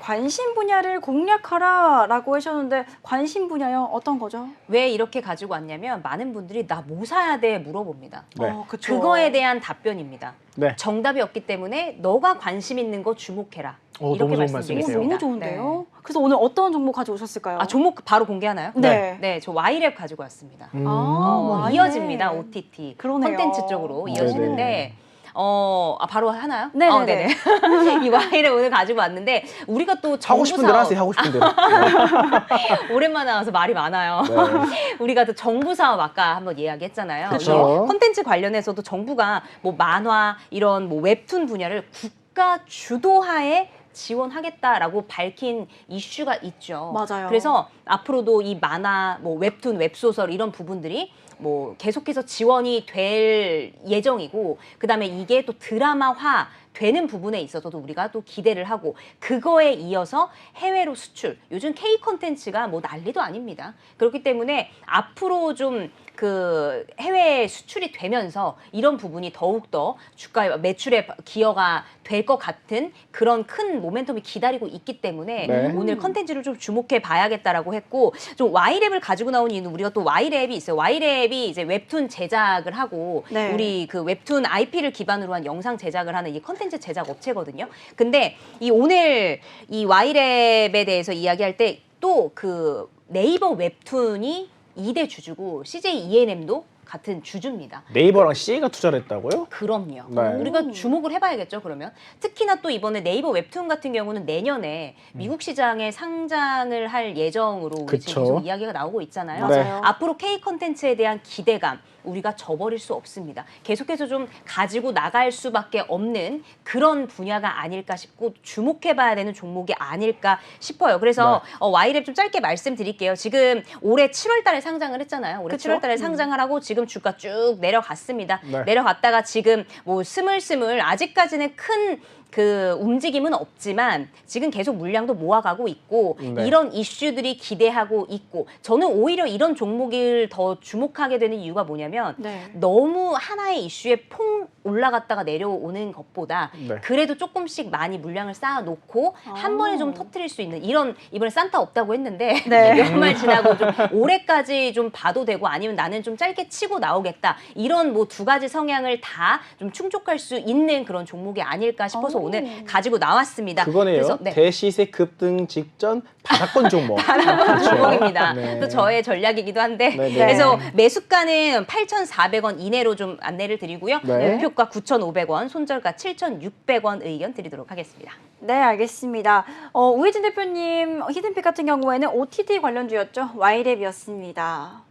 관심 분야를 공략하라 라고 하셨는데 관심 분야요? 어떤 거죠? 왜 이렇게 가지고 왔냐면 많은 분들이 나 뭐 사야 돼 물어봅니다. 네. 어, 그쵸. 그거에 대한 답변입니다. 네. 정답이 없기 때문에 너가 관심 있는 거 주목해라. 어, 이렇게 너무 좋은 오, 말씀드리겠습니다. 너무 좋은데요. 그래서 오늘 어떤 종목 가져오셨을까요? 아 종목 바로 공개하나요? 네. 네, 저 Y랩 가지고 왔습니다. 음. 아, 어, Y랩. 이어집니다. OTT 그러네요. 콘텐츠 쪽으로 네네. 이어지는데 어, 아, 바로 하나요? 네네네. 어, 네네. 이 Y를 오늘 가지고 왔는데 우리가 또 하고 싶은 대로 사업 하세요. 하고 싶은 대로. 네. 오랜만에 와서 말이 많아요. 네. 우리가 또 정부 사업 아까 한번 이야기했잖아요. 그쵸. 이 콘텐츠 관련해서도 정부가 뭐 만화 이런 뭐 웹툰 분야를 국가 주도하에 지원하겠다라고 밝힌 이슈가 있죠. 맞아요. 그래서 앞으로도 이 만화, 뭐 웹툰, 웹소설 이런 부분들이 뭐 계속해서 지원이 될 예정이고 그다음에 이게 또 드라마화 되는 부분에 있어서도 우리가 또 기대를 하고 그거에 이어서 해외로 수출 요즘 K 컨텐츠가 뭐 난리도 아닙니다 그렇기 때문에 앞으로 좀 그 해외 수출이 되면서 이런 부분이 더욱더 주가 매출의 기여가 될 것 같은 그런 큰 모멘텀이 기다리고 있기 때문에 네. 오늘 컨텐츠를 좀 주목해 봐야겠다라고 했고 좀 Y랩을 가지고 나온 이유는 우리가 또 Y랩이 있어요. Y랩이 이제 웹툰 제작을 하고 네. 우리 그 웹툰 IP를 기반으로 한 영상 제작을 하는 이 컨텐츠 제작 업체거든요. 근데 이 오늘 이 Y랩에 대해서 이야기할 때 또 그 네이버 웹툰이 2대 주주고 CJ ENM도 같은 주주입니다. 네이버랑 CA가 투자를 했다고요? 그럼요. 네. 우리가 주목을 해봐야겠죠. 그러면 특히나 또 이번에 네이버 웹툰 같은 경우는 내년에 미국 시장에 상장을 할 예정으로 우리 음. 그쵸. 지금 계속 이야기가 나오고 있잖아요. 네. 맞아요. 앞으로 K 컨텐츠에 대한 기대감 우리가 저버릴 수 없습니다. 계속해서 좀 가지고 나갈 수밖에 없는 그런 분야가 아닐까 싶고 주목해봐야 되는 종목이 아닐까 싶어요. 그래서 네. 어, Y랩 좀 짧게 말씀드릴게요. 지금 올해 7월달에 상장을 했잖아요. 올해 그쵸? 7월달에 음. 상장을 하고 지금 주가 쭉 내려갔습니다. 네. 내려갔다가 지금 뭐 스물스물 아직까지는 큰 그 움직임은 없지만 지금 계속 물량도 모아가고 있고 네. 이런 이슈들이 기대하고 있고 저는 오히려 이런 종목을 더 주목하게 되는 이유가 뭐냐면 네. 너무 하나의 이슈에 퐁 올라갔다가 내려오는 것보다 네. 그래도 조금씩 많이 물량을 쌓아놓고 한 아. 번에 좀 터트릴 수 있는 이런 이번에 산타 없다고 했는데 네. 연말 지나고 좀 올해까지 좀 봐도 되고 아니면 나는 좀 짧게 치고 나오겠다 이런 뭐 두 가지 성향을 다 좀 충족할 수 있는 그런 종목이 아닐까 싶어서 오. 오늘 가지고 나왔습니다. 그거네요. 그래서 네. 대시세 급등 직전 바닥권 종목. 바라보는 종목입니다. 네. 또 저의 전략이기도 한데 네, 네. 그래서 매수가는 8,400원 이내로 좀 안내를 드리고요. 네. 목표가 9,500원, 손절가 7,600원 의견 드리도록 하겠습니다. 네, 알겠습니다. 어, 우혜진 대표님 히든픽 같은 경우에는 OTT 관련주였죠. Y랩이었습니다.